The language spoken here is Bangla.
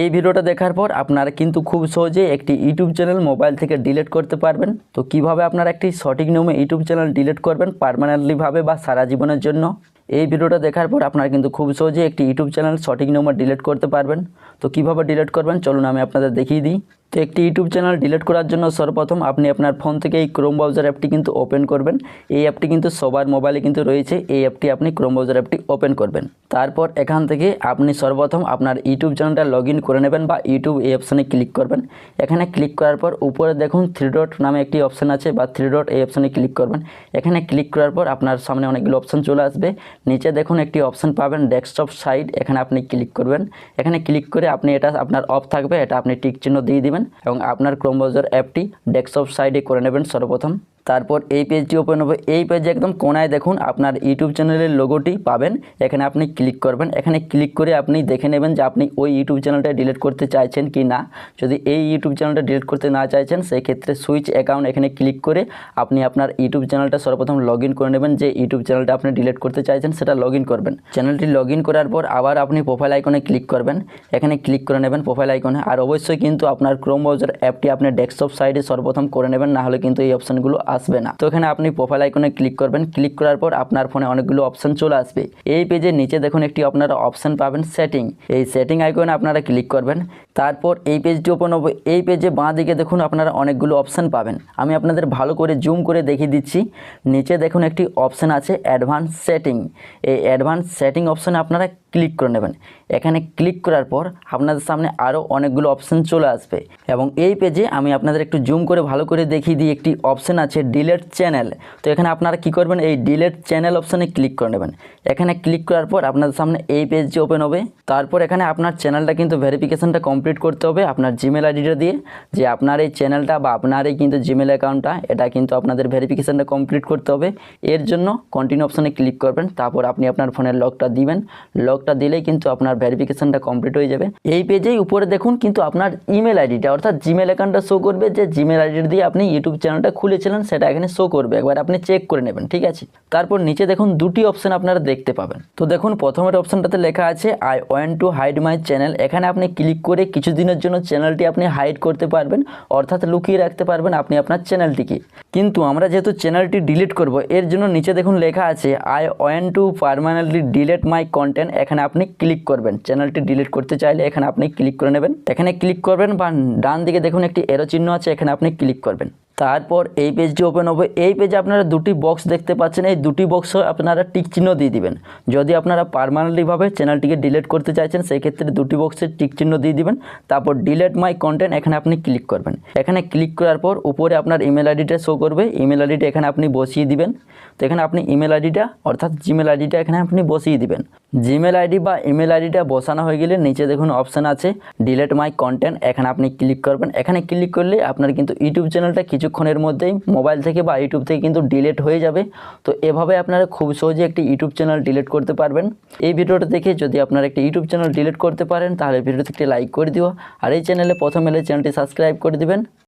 এই ভিডিওটা দেখার পর আপনারা কিন্তু খুব সহজে একটি ইউটিউব চ্যানেল মোবাইল থেকে ডিলিট করতে পারবেন। তো কীভাবে আপনারা একটি সঠিক নিয়মে ইউটিউব চ্যানেল ডিলিট করবেন পার্মানেন্টলিভাবে বা সারা জীবনের জন্য? এই ভিডিওটা দেখার পর আপনারা কিন্তু খুব সহজেই একটি ইউটিউব চ্যানেল সঠিক নিয়মে ডিলিট করতে পারবেন। তো কীভাবে ডিলিট করবেন? চলুন আমি আপনাদের দেখিয়ে দিই। তো একটি ইউটিউব চ্যানেল ডিলিট করার জন্য সর্বপ্রথম আপনি আপনার ফোন থেকে এই ক্রোম ব্রাউজার অ্যাপটি কিন্তু ওপেন করবেন। এই অ্যাপটি কিন্তু সবার মোবাইলে কিন্তু রয়েছে। এই অ্যাপটি আপনি ক্রোম ব্রাউজার অ্যাপটি ওপেন করবেন। তারপর এখান থেকে আপনি সর্বপ্রথম আপনার ইউটিউব চ্যানেলটা লগ করে নেবেন বা ইউটিউব এই অপশানে ক্লিক করবেন। এখানে ক্লিক করার পর উপরে দেখুন থ্রি ডট নামে একটি অপশান আছে বা থ্রি ডট এই অপশানে ক্লিক করবেন। এখানে ক্লিক করার পর আপনার সামনে অনেকগুলো অপশান চলে আসবে। নিচে দেখুন একটি অপশান পাবেন ডেস্কটপ সাইড এখানে আপনি ক্লিক করবেন। এখানে ক্লিক করে আপনি এটা আপনার অফ থাকবে। এটা আপনি টিক চিহ্ন দিয়ে দিবেন। এবং আপনার ক্রোম ব্রাউজার অ্যাপটি ডেস্কটপ সাইডে করে নেবেন সর্বপ্রথম। তারপর এই পেজটি ওপেন হবে। এই পেজে একদম কোনায় দেখুন আপনার ইউটিউব চ্যানেলের লোগোটি পাবেন। এখানে আপনি ক্লিক করবেন। এখানে ক্লিক করে আপনি দেখে নেবেন যে আপনি ওই ইউটিউব চ্যানেলটা ডিলিট করতে চাইছেন কি না। যদি এই ইউটিউব চ্যানেলটা ডিলিট করতে না চাইছেন সেই ক্ষেত্রে সুইচ অ্যাকাউন্ট এখানে ক্লিক করে আপনি আপনার ইউটিউব চ্যানেলটা সর্বপ্রথম লগ করে নেবেন। যে ইউটিউব চ্যানেলটা আপনি ডিলিট করতে চাইছেন, সেটা লগ করবেন। চ্যানেলটি লগ করার পর আবার আপনি প্রোফাইল আইকনে ক্লিক করবেন। এখানে ক্লিক করে নেবেন প্রোফাইল আইকনে আর অবশ্যই কিন্তু আপনার ক্রোম ব্রাউজার অ্যাপটি আপনি ডেস্কটপ সাইডে সর্বপ্রথম করে নেবেন। না হলে কিন্তু এই অপশানগুলো আসবে না। তো এখানে আপনি প্রোফাইল আইকনে ক্লিক করবেন। ক্লিক করার পর আপনার ফোনে অনেকগুলো অপশান চলে আসবে। এই পেজের নিচে দেখুন একটি আপনারা অপশান পাবেন সেটিং এই সেটিং আইকনে আপনারা ক্লিক করবেন। তারপর এই পেজটি ওপেন হবে। এই পেজে বাঁ দিকে দেখুন আপনারা অনেকগুলো অপশান পাবেন। আমি আপনাদের ভালো করে জুম করে দেখিয়ে দিচ্ছি। নিচে দেখুন একটি অপশান আছে অ্যাডভান্স সেটিং এই অ্যাডভান্স সেটিং অপশানে আপনারা ক্লিক করে নেবেন। এখানে ক্লিক করার পর আপনাদের সামনে আরও অনেকগুলো অপশান চলে আসবে। এবং এই পেজে আমি আপনাদের একটু জুম করে ভালো করে দেখিয়ে দিই। একটি অপশান আছে ডিলেট চ্যানেল তো এখানে আপনারা কি করবেন, এই ডিলেট চ্যানেল অপশানে ক্লিক করে নেবেন। এখানে ক্লিক করার পর আপনাদের সামনে এই পেজটি ওপেন হবে। তারপর এখানে আপনার চ্যানেলটা কিন্তু ভেরিফিকেশনটা কমপ্লিট করতে হবে আপনার জিমেল আইডিটা দিয়ে। যে আপনার এই চ্যানেলটা বা আপনার এই কিন্তু জিমেল অ্যাকাউন্টটা এটা কিন্তু আপনাদের ভেরিফিকেশানটা কমপ্লিট করতে হবে। এর জন্য কন্টিনিউ অপশানে ক্লিক করবেন, তারপর আপনি আপনার ফোনের লকটা দিবেন। লকটা দিলেই কিন্তু আপনার ভেরিফিকেশানটা কমপ্লিট হয়ে যাবে। এই পেজেই উপরে দেখুন কিন্তু আপনার ইমেল আইডিটা অর্থাৎ জিমেল অ্যাকাউন্টটা শো করবে যে জিমেল আইডি দিয়ে আপনি ইউটিউব চ্যানেলটা খুলেছিলেন সেটা এখানে শো করবে, একবার আপনি চেক করে নেবেন, ঠিক আছে? তারপর নিচে দেখুন দুটি অপশান আপনারা দেখতে পাবেন। তো দেখুন, প্রথমের অপশানটাতে লেখা আছে I want to hide my channel এখানে আপনি ক্লিক করে কিছুদিনের জন্য চ্যানেলটি আপনি হাইড করতে পারবেন, অর্থাৎ লুকিয়ে রাখতে পারবেন আপনি আপনার চ্যানেলটিকে কিন্তু আমরা যেহেতু চ্যানেলটি ডিলিট করব, এর জন্য নিচে দেখুন লেখা আছে I want to permanently delete my content এখানে আপনি ক্লিক করবেন চ্যানেলটি ডিলিট করতে চাইলে এখানে আপনি ক্লিক করে নেবেন। এখানে ক্লিক করবেন বা ডান দিকে দেখুন একটি এরো চিহ্ন আছে, এখানে আপনি ক্লিক করবেন। তারপর এই পেজটি ওপেন হবে, এই পেজে আপনারা দুটি বক্স দেখতে পাচ্ছেন। এই দুটি বক্স আপনারা টিক চিহ্ন দিয়ে দিবেন। যদি আপনারা পারমানেন্টলিভাবে চ্যানেলটিকে ডিলিট করতে চাইছেন, সেই ক্ষেত্রে দুটি বক্সের টিক চিহ্ন দিয়ে দিবেন। তারপর ডিলেট মাই কন্টেন্ট এখানে আপনি ক্লিক করবেন। এখানে ক্লিক করার পর উপরে আপনার ইমেল আইডিটা শো করবে। ইমেল আইডিটা এখানে আপনি বসিয়ে দিবেন। তো এখানে আপনি ইমেল আইডিটা অর্থাৎ জিমেল আইডিটা এখানে আপনি বসিয়ে দিবেন। জিমেল আইডি বা ইমেল আইডিটা বসানো হয়ে গেলে নিচে দেখুন অপশান আছে ডিলেট মাই কন্টেন্ট এখানে আপনি ক্লিক করবেন। এখানে ক্লিক করলে আপনার কিন্তু ইউটিউব চ্যানেলটা কিছুক্ষণের মধ্যেই মোবাইল থেকে বা ইউটিউব থেকে কিন্তু ডিলেট হয়ে যাবে। তো এভাবে আপনারা খুব সহজে একটি ইউটিউব চ্যানেল ডিলিট করতে পারবেন। এই ভিডিওটা দেখে যদি আপনারা একটি ইউটিউব চ্যানেল ডিলিট করতে পারেন, তাহলে ভিডিওতে একটি লাইক করে দিও। আর এই চ্যানেলে প্রথম এলে চ্যানেলটি সাবস্ক্রাইব করে দিবেন।